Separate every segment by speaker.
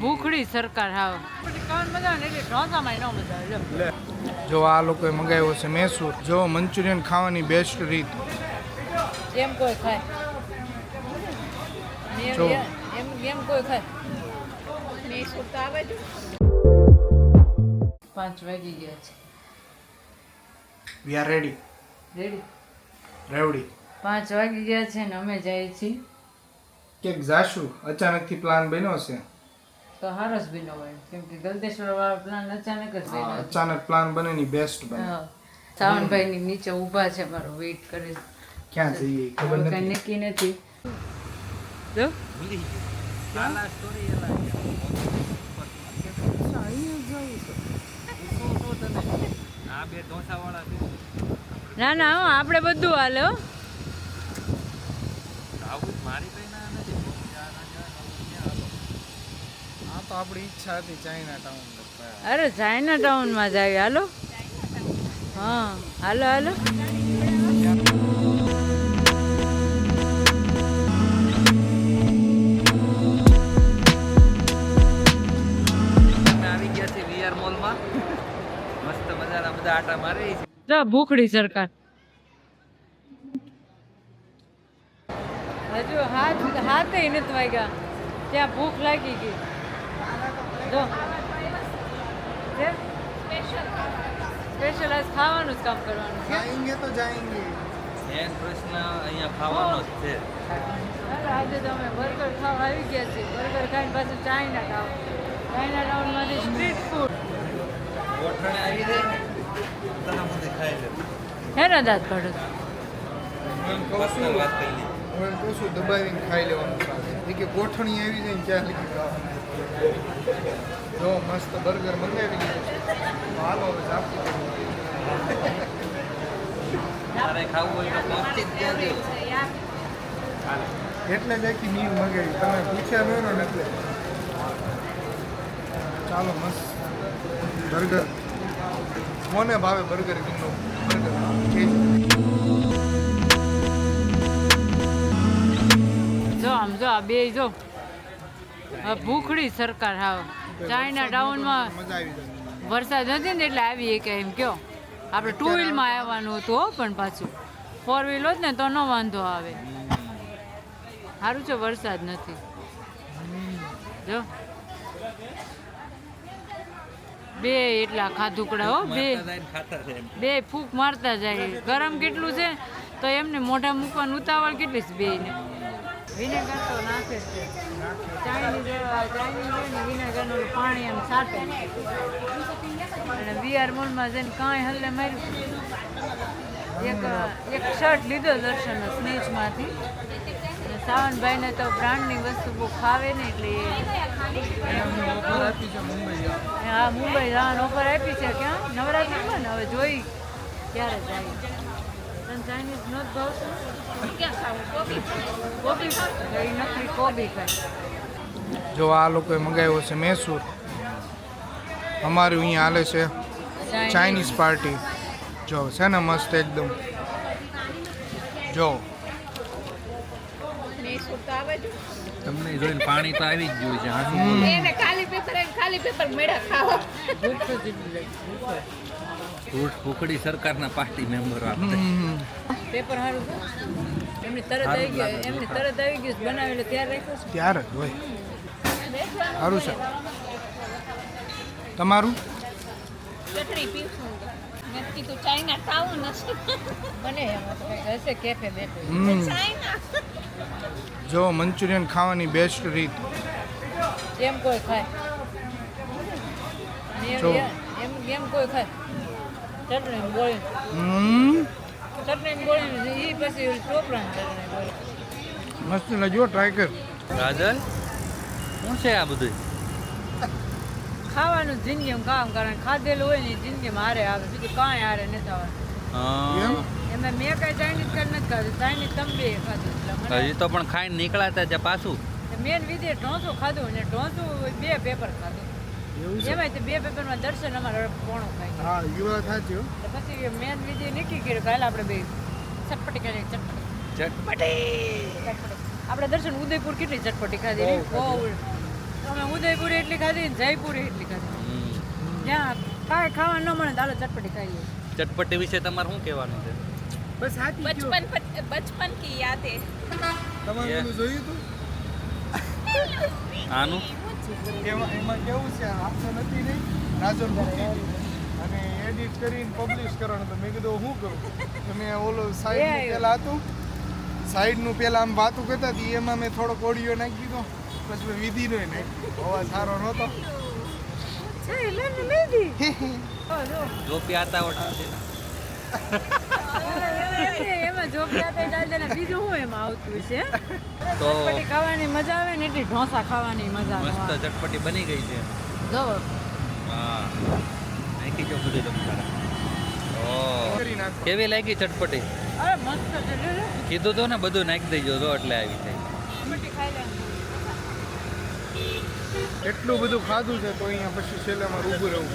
Speaker 1: ભૂખડી સરકાર હાવ.
Speaker 2: જો આ લોકોએ મંગાવ્યો છે મૈસૂર જો મંચુરિયન ખાવાની બેસ્ટ રીત.
Speaker 1: એમ કોઈ ખાય. એમ- કોઈ ખાય. પાંચ વાગી ગયા છે.
Speaker 2: વી આર રેડી
Speaker 1: રેડી
Speaker 2: રેવડી
Speaker 1: પાંચ વાગી ગયા છે ને અમે જઈએ છીએ.
Speaker 2: કેક જાશું? અચાનકથી પ્લાન બન્યો છે?
Speaker 1: તો હારસ બી ન હોય. કેમ કે ગલતેશ્વર વાળો પ્લાન અચાનક જ બન્યો.
Speaker 2: અચાનક પ્લાન બને ની બેસ્ટ બને.
Speaker 1: સાવનભાઈ ની નીચે ઊભા છે મારો વેઇટ કરે
Speaker 2: ક્યાં જઈએ ખબર નથી.
Speaker 1: નક્કી નથી. જો. ના ના હો, આપણે બધું હાલે હો
Speaker 2: આ તો આપણી ઈચ્છા હતી ચાઇના ટાઉન
Speaker 1: અરે ચાઇના ટાઉનમાં જાય હાલો. હા હાલો હાલો.
Speaker 3: આવી ગયા છે વીઆર મોલમાં. મસ્ત મજાના બધા આટા મારે. છે
Speaker 1: જો ભૂખડી સરકાર. હજુ હાથ હાથે નથી વાગ્યા. ત્યાં ભૂખ લાગી ગઈ. જો. સ્પેશિયલ આજ ખાવાનું જ કામ કરવાનું છે.
Speaker 2: જાયેંગે તો જાયેંગે.
Speaker 3: મેન પ્રશ્ન અહીંયા ખાવાનો જ છે.
Speaker 1: આજે તો અમે બર્ગર ખાવા આવી ગયા છીએ. બર્ગર ખાઈને પાછું ચાઇના ટાઉન ચાઇના ટાઉનમાંથી સ્ટ્રીટ ફૂડ.
Speaker 3: ગોઠણે આવી જાય ને તને મને ખાઈ લે.
Speaker 1: દાંત કાઢો.
Speaker 2: હું કહું
Speaker 3: પર્સનલ
Speaker 2: છું
Speaker 3: વાત કરી
Speaker 2: હું એમ કહું છું દબાવીને ખાઈ લેવાનું સાથે એ કે ગોઠણી આવી જાય ને ત્યાં લીધી ખાવાનું. જો મસ્ત બર્ગર મંગાવી લીધું છે. હાલો હવે ઝાપટી
Speaker 3: ખાવું હોય તો પહોંચી જ
Speaker 2: એટલે જ આખી મીલ મંગાવી. તમે પૂછ્યા નહોતો ને એટલે. ચાલો મસ્ત. બર્ગર. કોને ભાવે બર્ગર કિંગનો બર્ગર.
Speaker 1: આમ જો આ બે જો. ભૂખડી સરકાર હાવ. ચાઇના ટાઉનમાં વરસાદ નથી ને એટલે આવી કે એમ કયો. આપણે ટુ વ્હીલમાં આવવાનું હતું હો પણ પાછું. ફોર વ્હીલ હોત ને તો ન વાંધો આવે. સારું છે વરસાદ નથી. જો. બે એટલા ખાધુકડા હો બે.
Speaker 3: ને.
Speaker 1: બે ફૂંક મારતા જાય. ગરમ કેટલું છે? તો એમને મોઢા મૂકવાનું ઉતાવળ કેટલી છે બેયને? વિનેગર તો નાખે છે. ચાઇનીઝ ને વિનેગરનું પાણી એમ સાટે અને વીઆર મોલમાં જઈને કાંઈ હલ્લે માર્યું. એક એક શર્ટ લીધો દર્શન સ્નેચમાંથી. સાવનભાઈને તો બ્રાન્ડની વસ્તુ બહુ ખાવે ને એટલે એ હા મુંબઈ જવાનું ઓફર આપી છે ક્યાં? નવરાત્રિમાં ને? હવે જોઈ ક્યારે જાય. તને ચાઇનીઝ નો જ ભાવતું કોબી ખાય નકરી કોબી ખાય
Speaker 2: જો આ લોકોએ મંગાવ્યો છે મૈસૂર અમારું અહીંયા હાલે છે ચાઇનીઝ પાર્ટી જો છે ને મસ્ત એકદમ જો
Speaker 3: તમને જોઈને પાણી તો આવી જ ગયું છે હાસુ
Speaker 2: હમ.
Speaker 4: એને ખાલી પેપર એને ખાલી પેપર મેળા ખાવા
Speaker 3: ફૂકડી સરકારના પાર્ટી મેમ્બરો આપણે
Speaker 1: પેપર સારું એમને એમની તરત આવી ગયો એમની તરત આવી ગયું છે બનાવેલું ત્યારે રાખ્યું
Speaker 2: ત્યારે જ હોય. સારું છે. તમારું?
Speaker 4: ચટણી ચાઇના હશે
Speaker 1: કેફે બેઠો.
Speaker 2: જો મંચુરિયન ખાવાની બેસ્ટ રીત.
Speaker 1: એમ કોઈ ખાય. એમ એમ કોઈ ખાય. ચટણી ગોળી.
Speaker 2: હમ?
Speaker 1: ચટણી ગોળી એ પછી ચોપડા ચટણી ગોળી.
Speaker 2: મસ્ત લાગ્યો ટ્રાય કર.
Speaker 3: રાજન શું છે આ બધું
Speaker 1: ખાવાનું જિંદગી જિંદગીમાં કામ કારણ ખાધેલું હોય ને જિંદગીમાં હારે આવે. બીજું કાંઈ હારે નથી આવે
Speaker 3: હા.
Speaker 1: એમાં? મેં કાંઈ ચાઇનીઝ કરી નથી ખાધું. ચાઇનીઝ તમે ખાધું
Speaker 3: એ તો પણ ખાઈને નીકળાતા છે પાછું.
Speaker 1: મેન વિધે ઢોંસું ખાધું ને ઢોંસું બે પેપર ખાધું. એમાં તો બે પેપરમાં દર્શન અમારે પોણું પછી મેન વિધિ નીકળી ગયો આપણે બે ચટપટી કરી ચટપટી.
Speaker 3: ચટપટી!
Speaker 1: આપણે દર્શન ઉદયપુર કેટલી ચટપટી ખાધી બહુ અમે ઉદયપુર એટલી ખાધી ને જયપુર એટલી ખાધી. જ્યાં કાંઈ ખાવા ન મળે દાલો ચટપટી ખાઈએ
Speaker 3: ચટપટી વિશે તમારે શું કહેવાનું છે?
Speaker 2: બસ સાચી
Speaker 4: બચપન બચપન કી યાદેં.
Speaker 2: તમારું જોયું હતું
Speaker 3: આનું?
Speaker 2: એમાં એમાં કેવું છે? આપતો નથી નહીં. રાજન અને એડિટ કરીને પબ્લિશ કરવાનું. તો મેં કીધું હું કરું? તો મેં ઓલો સાઈડનું પહેલાં હતું. સાઈડનું પહેલાં આમ વાતું કરતા હતી. એમાં મેં થોડોક ઓડિયો નાખી દીધો. પછી મેં વિધિનો અવાજ સારો નહોતો.
Speaker 1: છે લે. ને જો.
Speaker 3: જોપી આતા છે
Speaker 1: એમાં- એમાં જોબડા તો ડાલ દે ને બીજું શું એમાં આવતું છે
Speaker 3: તો
Speaker 1: ખાવાની મજા આવે ને એટલી ઢોસા ખાવાની મજા
Speaker 3: મસ્ત ચટપટી બની ગઈ છે.
Speaker 1: જો.
Speaker 3: હા. નાખી જો બધું તમારા ઓ.
Speaker 2: કરી નાખો.
Speaker 3: કેવી લાગી ચટપટી?
Speaker 1: અરે મસ્ત.
Speaker 3: કીધું તો ને બધું નાખી દેજો તો એટલે આવી
Speaker 1: લે
Speaker 2: એટલું બધું ખાધું છે તો અહીંયા પછી છેલ્લામાં ઊભું રહેવું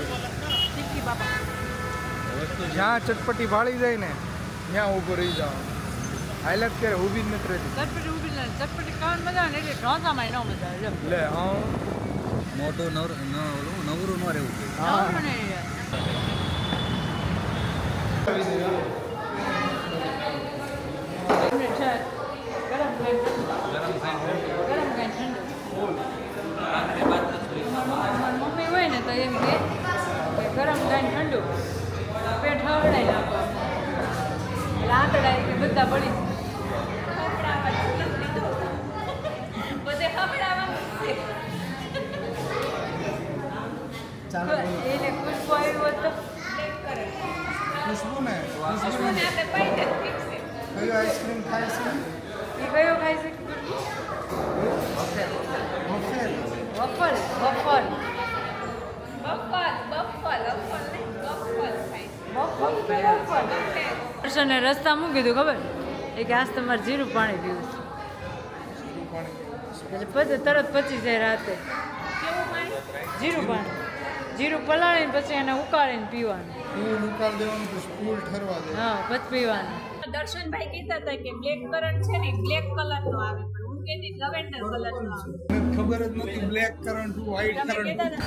Speaker 3: વસ્તુ
Speaker 2: જ્યાં ચટપટી ભાળી જાય ને ત્યાં ઊભો રહી જાવ હાલત કરે ઊભી જ નથી રહેતી
Speaker 1: ચટપટી ઊભી ને ચટપટી ખાવાની મજા આવે ને એટલે ઢોસામાં ન મજા આવે લે.
Speaker 2: હા
Speaker 3: મોટું નવર ન ઓલું નવરું ન રહેવું જોઈએ
Speaker 2: હા
Speaker 1: નવું પણ છે. ગરમ ખાઈને ઠંડુ.
Speaker 3: ગરમ ખાઈને
Speaker 1: ગરમ ખાઈને ઠંડુ. અમારી મમ્મી હોય ને તો એમ કે ગરમ ખાઈને ઠંડુ પેટ હવડાઈ નાખો એ બધા પડી
Speaker 4: છે.
Speaker 1: ખુશ્બુ
Speaker 2: ને ખુશ્બુ
Speaker 4: અને આપણે જ ફિક્સ છે
Speaker 2: કયો આઈસ્ક્રીમ ખાય છે?
Speaker 1: એ કયો ખાઈ શકે
Speaker 2: વફેર
Speaker 1: વફર baffle.
Speaker 4: Baffle baffle baffle baffle baffle. થાય
Speaker 1: વફર રસ્તા મૂકી દીધું ખબર? એ કે આજ તમારે જીરું પાણી પીવું છે. એટલે પછી તરત પચી જાય રાતે. જીરું પાણી. જીરું પલાળીને પછી એને ઉકાળીને પીવાનું.
Speaker 2: ફૂલ ઉકાળ દેવાનું ફૂલ ઠરવા દે
Speaker 1: હા પછી પીવાનું.
Speaker 4: દર્શનભાઈ કહેતા હતા કે બ્લેક કરંટ છે ને બ્લેક કલર નો આવે. પણ હું કહેતી લવેન્ડર કલર નો આવે.
Speaker 2: મને ખબર જ નથી બ્લેક કરંટ વ્હાઈટ
Speaker 4: તમે
Speaker 2: કરંટ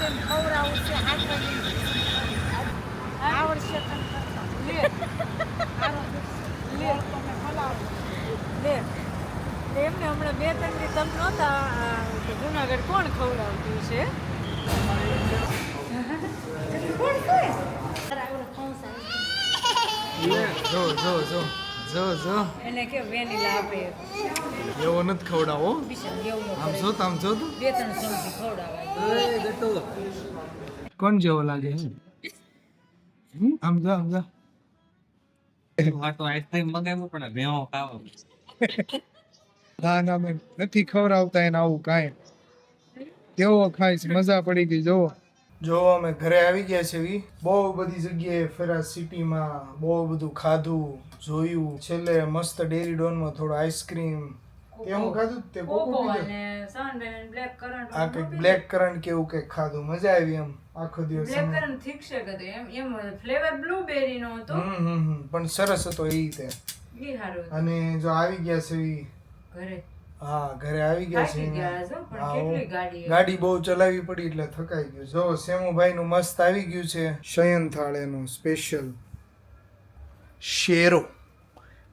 Speaker 4: હતા
Speaker 1: લાય, બોલો તો. આવડશે. લે. લે. લે. એમને હમણાં બે ત્રણ દિવસ તમે નહોતા જુનાગઢ કોણ ખવડાવતું છે કોણ ખાય?
Speaker 2: જો જો જો જો જો.
Speaker 1: એને કે વેનીલા આપે.
Speaker 2: એવો નથી ખવડાવો.
Speaker 1: બિચાર એવું ન
Speaker 2: આમ જો આમ જો
Speaker 1: બે ત્રણ સબ્જી ખવડાવાય.
Speaker 2: કોણ જેવો લાગે? આમ જો આમ જો.
Speaker 3: તો આઈસ્ક્રીમ મંગાવ્યું પણ ભેવો ખાવો
Speaker 2: ના ના મેં નથી ખવડાવતા એને આવું કાંઈ. કેવો ખાઈશ મજા પડી ગઈ જોવો જો અમે ઘરે આવી ગયા છે વી. બહુ બધી જગ્યાએ ફેરા સિટીમાં બહુ બધું ખાધું. જોયું. છેલ્લે મસ્ત ડેરી ડોનમાં થોડું આઈસ્ક્રીમ. કેવું ખાધું તે કોકો
Speaker 1: અને સનબેન બ્લેક કરંટ
Speaker 2: આ કંઈક બ્લેક કરંટ કેવું કંઈક ખાધું. મજા આવી એમ આખો દિવસ
Speaker 1: બ્લેક કરંટ થીક છે કે એમ એમ ફ્લેવર બ્લુબેરી નો હતો.
Speaker 2: પણ સરસ હતો એ રીતે. અને જો આવી ગયા છે
Speaker 1: ઘરે?
Speaker 2: હા ઘરે આવી ગયા છે
Speaker 1: થાકી ગયા
Speaker 2: અહીંયા.
Speaker 1: છો પણ કેટલી ગાડી
Speaker 2: ગાડી બહુ ચલાવી પડી એટલે થકાઈ ગયું. જો સેમુભાઈ નું મસ્ત આવી ગયું છે શયન થાળે નું સ્પેશિયલ શેરો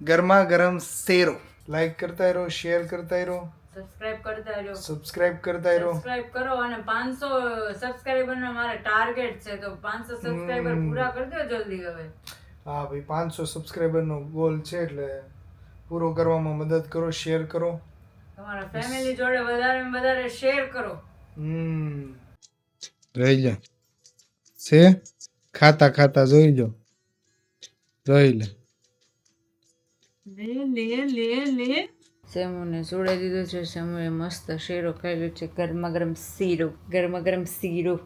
Speaker 2: ગરમા ગરમ શેરો લાઈક કરતા રહો શેર કરતા રહો
Speaker 1: સબસ્ક્રાઇબ કરતા રહ્યો
Speaker 2: સબસ્ક્રાઇબ કરતા રહો
Speaker 1: સબસ્ક્રાઇબ કરો અને 500 સબસ્ક્રાઇબર નો મારે ટાર્ગેટ છે તો 500 સબસ્ક્રાઇબર પૂરા કરી દો જલ્દી હવે
Speaker 2: હા ભાઈ પાંચસો સબસ્ક્રાઈબર નો ગોલ છે એટલે પૂરો કરવામાં મદદ કરો શેર કરો
Speaker 1: તમારા ફેમિલી જોડે વધારે ને વધારે શેર કરો
Speaker 2: હમ રહી જા છે ખાતા ખાતા જોઈ જો જોઈ લે.
Speaker 1: લે લે લે લે. સેમુને સોડાઈ દીધો છે. સેમુએ મસ્ત શેરો ખાઈ છે. ગરમા ગરમ શીરો ગરમા ગરમ શીરો.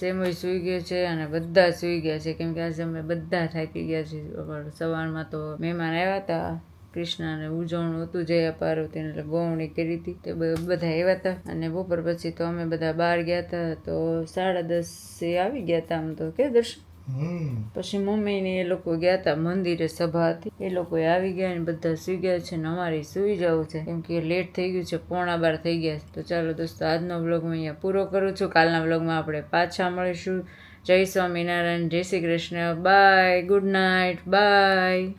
Speaker 1: સેમુય સૂઈ ગયો છે અને બધા સૂઈ ગયા છે. કેમ કે આજે અમે બધા થાકી ગયા છીએ. સવારમાં તો મહેમાન આવ્યા હતા. કૃષ્ણને ઉજવણું હતું જયા પાર્વતીને એટલે ગોવણી કરી હતી. તે બધા આવ્યા હતા. અને બપોર પછી તો અમે બધા બહાર ગયા હતા. તો સાડા દસે આવી ગયા હતા આમ તો. કે દર્શન? પછી મમ્મીને એ લોકો ગયા હતા મંદિરે સભા હતી. એ લોકો આવી ગયા ને બધા સુઈ ગયા છે ને અમારે સુઈ જવું છે. કેમ કે લેટ થઈ ગયું છે, પોણા બાર થઈ ગયા છે. તો ચાલો દોસ્તો, આજનો બ્લોગ હું અહીંયા પૂરો કરું છું. કાલના બ્લોગમાં આપણે પાછા મળીશું. જય સ્વામિનારાયણ, જય Shri Krishna. Bye good night bye